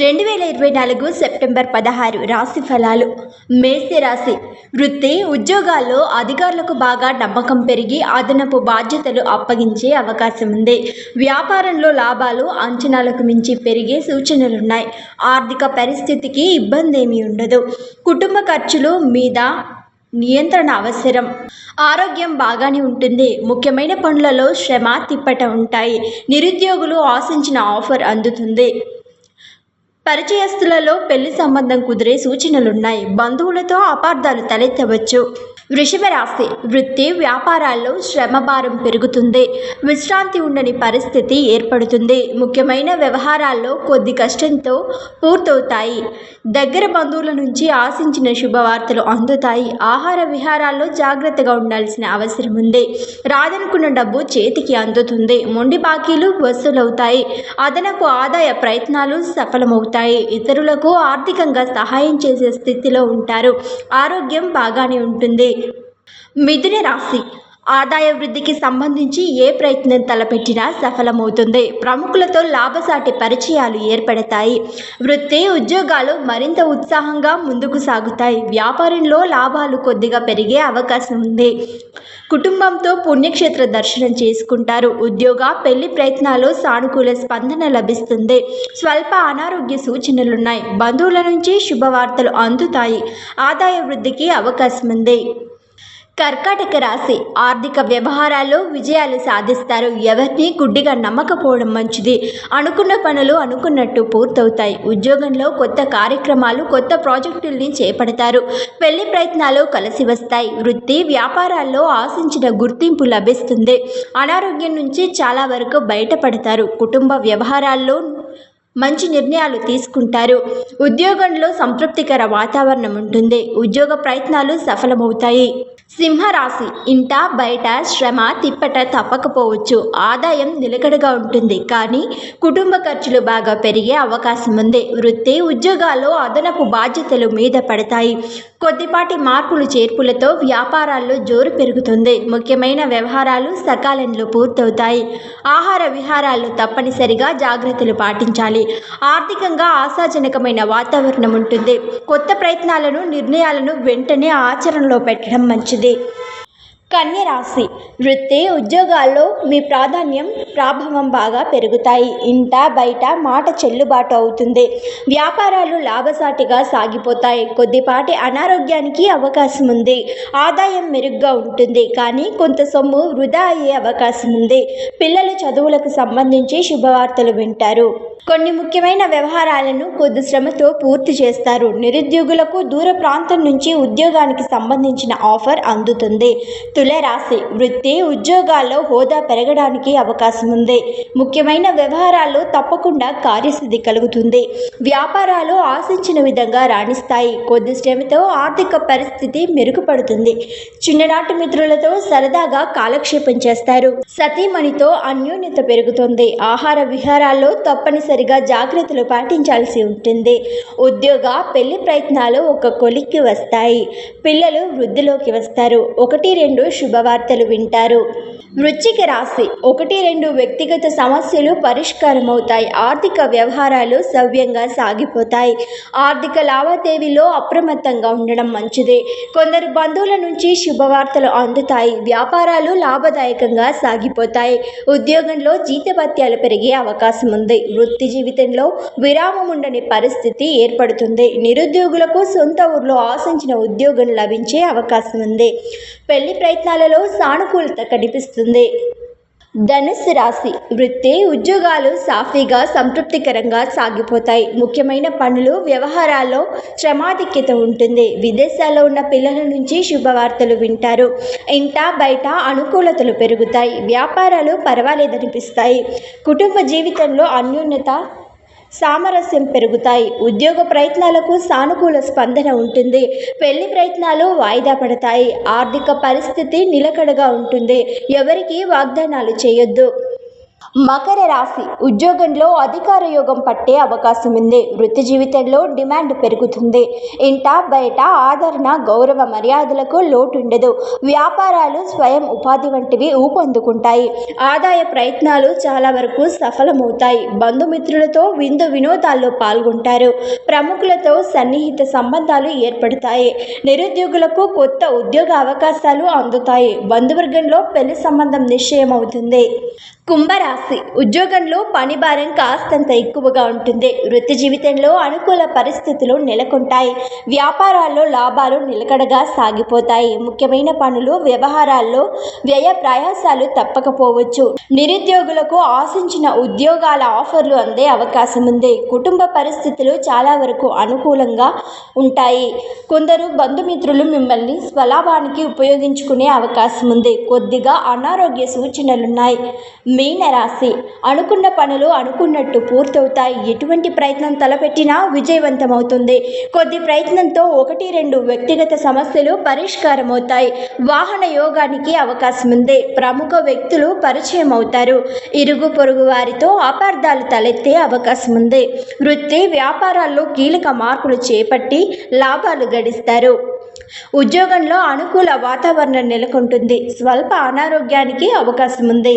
రెండు వేల ఇరవై నాలుగు సెప్టెంబర్ పదహారు రాశి ఫలాలు. మేష రాశి వృత్తి ఉద్యోగాల్లో అధికారులకు బాగా నమ్మకం పెరిగి అదనపు బాధ్యతలు అప్పగించే అవకాశం ఉంది. వ్యాపారంలో లాభాలు అంచనాలకు మించి పెరిగే సూచనలున్నాయి. ఆర్థిక పరిస్థితికి ఇబ్బంది ఏమీ ఉండదు. కుటుంబ ఖర్చులు మీద నియంత్రణ అవసరం. ఆరోగ్యం బాగానే ఉంటుంది. ముఖ్యమైన పనులలో శ్రమ తిప్పట ఉంటాయి. నిరుద్యోగులు ఆశించిన ఆఫర్ అందుతుంది. పరిచయస్తులలో పెళ్ళి సంబంధం కుదిరే సూచనలున్నాయి. బంధువులతో అపార్థాలు తలెత్తవచ్చు. వృషభ రాశి వృత్తి వ్యాపారాల్లో శ్రమ భారం పెరుగుతుంది. విశ్రాంతి ఉండని పరిస్థితి ఏర్పడుతుంది. ముఖ్యమైన వ్యవహారాల్లో కొద్ది కష్టంతో పూర్తవుతాయి. దగ్గర బంధువుల నుంచి ఆశించిన శుభవార్తలు అందుతాయి. ఆహార విహారాల్లో జాగ్రత్తగా ఉండాల్సిన అవసరం ఉంది. రాదనుకున్న డబ్బు చేతికి అందుతుంది. మొండి బాకీలు వసూలవుతాయి. అదనపు ఆదాయ ప్రయత్నాలు సఫలమవుతాయి. ఇతరులకు ఆర్థికంగా సహాయం చేసే స్థితిలో ఉంటారు. ఆరోగ్యం బాగానే ఉంటుంది. మిథున రాశి. ఆదాయ వృద్ధికి సంబంధించి ఏ ప్రయత్నం తలపెట్టినా సఫలమవుతుంది. ప్రముఖులతో లాభసాటి పరిచయాలు ఏర్పడతాయి. వృత్తి ఉద్యోగాలు మరింత ఉత్సాహంగా ముందుకు సాగుతాయి. వ్యాపారంలో లాభాలు కొద్దిగా పెరిగే అవకాశం ఉంది. కుటుంబంతో పుణ్యక్షేత్ర దర్శనం చేసుకుంటారు. ఉద్యోగ పెళ్ళి ప్రయత్నాలు సానుకూల స్పందన లభిస్తుంది. స్వల్ప అనారోగ్య సూచనలున్నాయి. బంధువుల నుంచి శుభవార్తలు అందుతాయి. ఆదాయ వృద్ధికి అవకాశం ఉంది. కర్కాటక రాశి ఆర్థిక వ్యవహారాల్లో విజయాలు సాధిస్తారు. ఎవరిని గుడ్డిగా నమ్మకపోవడం మంచిది. అనుకున్న పనులు అనుకున్నట్టు పూర్తవుతాయి. ఉద్యోగంలో కొత్త కార్యక్రమాలు కొత్త ప్రాజెక్టుల్ని చేపడతారు. పెళ్ళి ప్రయత్నాలు కలిసి వస్తాయి. వృత్తి వ్యాపారాల్లో ఆశించిన గుర్తింపు లభిస్తుంది. అనారోగ్యం నుంచి చాలా వరకు బయటపడతారు. కుటుంబ వ్యవహారాల్లో మంచి నిర్ణయాలు తీసుకుంటారు. ఉద్యోగంలో సంతృప్తికర వాతావరణం ఉంటుంది. ఉద్యోగ ప్రయత్నాలు సఫలమవుతాయి. సింహరాశి ఇంట బయట శ్రమ తిప్పట తప్పకపోవచ్చు. ఆదాయం నిలకడగా ఉంటుంది. కానీ కుటుంబ ఖర్చులు బాగా పెరిగే అవకాశం ఉంది. వృత్తి ఉద్యోగాల్లో అదనపు బాధ్యతలు మీద పడతాయి. కొద్దిపాటి మార్పులు చేర్పులతో వ్యాపారాల్లో జోరు పెరుగుతుంది. ముఖ్యమైన వ్యవహారాలు సకాలంలో పూర్తవుతాయి. ఆహార విహారాలు తప్పనిసరిగా జాగ్రత్తలు పాటించాలి. ఆర్థికంగా ఆశాజనకమైన వాతావరణం ఉంటుంది. కొత్త ప్రయత్నాలను నిర్ణయాలను వెంటనే ఆచరణలో పెట్టడం మంచిది. కన్య రాశి వృత్తి ఉద్యోగాల్లో మీ ప్రాధాన్యం ప్రాభవం బాగా పెరుగుతాయి. ఇంట బయట మాట చెల్లుబాటు అవుతుంది. వ్యాపారాలు లాభసాటిగా సాగిపోతాయి. కొద్దిపాటి అనారోగ్యానికి అవకాశం ఉంది ఆదాయం మెరుగ్గా ఉంటుంది. కానీ కొంత సొమ్ము వృధా అయ్యే అవకాశం ఉంది పిల్లల చదువులకు సంబంధించి శుభవార్తలు వింటారు. కొన్ని ముఖ్యమైన వ్యవహారాలను కొద్ది శ్రమతో పూర్తి చేస్తారు. నిరుద్యోగులకు దూర ప్రాంతం నుంచి ఉద్యోగానికి సంబంధించిన ఆఫర్ అందుతుంది. తులరాశి వృత్తి ఉద్యోగాల్లో హోదా పెరగడానికి అవకాశం ఉంది ముఖ్యమైన వ్యవహారాల్లో తప్పకుండా కార్యసిద్ధి కలుగుతుంది. వ్యాపారాలు ఆశించిన విధంగా రాణిస్తాయి. కొద్ది శ్రమతో ఆర్థిక పరిస్థితి మెరుగుపడుతుంది. చిన్ననాటి మిత్రులతో సరదాగా కాలక్షేపం చేస్తారు. సతీమణితో అన్యోన్యత పెరుగుతుంది. ఆహార విహారాల్లో తప్పని తప్పనిసరిగా జాగ్రత్తలు పాటించాల్సి ఉంటుంది. ఉద్యోగ పెళ్ళి ప్రయత్నాలు ఒక కొలిక్కి వస్తాయి. పిల్లలు వృద్ధిలోకి వస్తారు. ఒకటి రెండు శుభవార్తలు వింటారు. వృచ్చిక రాశి. ఒకటి రెండు వ్యక్తిగత సమస్యలు పరిష్కారం అవుతాయి ఆర్థిక వ్యవహారాలు సవ్యంగా సాగిపోతాయి. ఆర్థిక లావాదేవీలో అప్రమత్తంగా ఉండడం మంచిది. కొందరు బంధువుల నుంచి శుభవార్తలు అందుతాయి. వ్యాపారాలు లాభదాయకంగా సాగిపోతాయి. ఉద్యోగంలో జీతభత్యాలు పెరిగే అవకాశం ఉంది వృత్తి జీవితంలో విరామం ఉండని పరిస్థితి ఏర్పడుతుంది. నిరుద్యోగులకు సొంత ఊర్లో ఆశించిన ఉద్యోగం లభించే అవకాశం ఉంది పెళ్ళి ప్రయత్నాలలో సానుకూలత కనిపిస్తుంది. ధనుస్సు రాశి. వృత్తి ఉద్యోగాలు సాఫీగా సంతృప్తికరంగా సాగిపోతాయి. ముఖ్యమైన పనులు వ్యవహారాల్లో శ్రమాధిక్యత ఉంటుంది. విదేశాల్లో ఉన్న పిల్లల నుంచి శుభవార్తలు వింటారు. ఇంట బయట అనుకూలతలు పెరుగుతాయి. వ్యాపారాలు పర్వాలేదనిపిస్తాయి. కుటుంబ జీవితంలో అన్యోన్యత సామరస్యం పెరుగుతాయి. ఉద్యోగ ప్రయత్నాలకు సానుకూల స్పందన ఉంటుంది. పెళ్ళి ప్రయత్నాలు వాయిదా పడతాయి. ఆర్థిక పరిస్థితి నిలకడగా ఉంటుంది. ఎవరికి వాగ్దానాలు చేయొద్దు. మకర రాశి ఉద్యోగంలో అధికార యోగం పట్టే అవకాశం ఉంది వృత్తి జీవితంలో డిమాండ్ పెరుగుతుంది. ఇంట బయట ఆదరణ గౌరవ మర్యాదలకు లోటు ఉండదు వ్యాపారాలు స్వయం ఉపాధి వంటివి ఊపందుకుంటాయి. ఆదాయ ప్రయత్నాలు చాలా వరకు సఫలమవుతాయి. బంధుమిత్రులతో విందు వినోదాల్లో పాల్గొంటారు. ప్రముఖులతో సన్నిహిత సంబంధాలు ఏర్పడతాయి. నిరుద్యోగులకు కొత్త ఉద్యోగ అవకాశాలు అందుతాయి. బంధువర్గంలో పెళ్ళి సంబంధం నిశ్చయమవుతుంది. కుంభరాశి. ఉద్యోగంలో పని భారం కాస్తంత ఎక్కువగా ఉంటుంది. వృత్తి జీవితంలో అనుకూల పరిస్థితులు నెలకొంటాయి. వ్యాపారాల్లో లాభాలు నిలకడగా సాగిపోతాయి. ముఖ్యమైన పనులు వ్యవహారాల్లో వ్యయ ప్రయాసాలు తప్పకపోవచ్చు. నిరుద్యోగులకు ఆశించిన ఉద్యోగాల ఆఫర్లు అందే అవకాశం ఉంది కుటుంబ పరిస్థితులు చాలా వరకు అనుకూలంగా ఉంటాయి. కొందరు బంధుమిత్రులు మిమ్మల్ని స్వలాభానికి ఉపయోగించుకునే అవకాశం ఉంది కొద్దిగా అనారోగ్య సూచనలున్నాయి. మీనరాశి. అనుకున్న పనులు అనుకున్నట్టు పూర్తవుతాయి. ఎటువంటి ప్రయత్నం తలపెట్టినా విజయవంతమవుతుంది. కొద్ది ప్రయత్నంతో ఒకటి రెండు వ్యక్తిగత సమస్యలు పరిష్కారం అవుతాయి వాహన యోగానికి అవకాశం ఉంది ప్రముఖ వ్యక్తులు పరిచయం అవుతారు ఇరుగు పొరుగు వారితో అపార్థాలు తలెత్తే అవకాశం ఉంది వృత్తి వ్యాపారాల్లో కీలక మార్పులు చేపట్టి లాభాలు గడిస్తారు. ఉద్యోగంలో అనుకూల వాతావరణం నెలకొంటుంది. స్వల్ప అనారోగ్యానికి అవకాశం ఉంది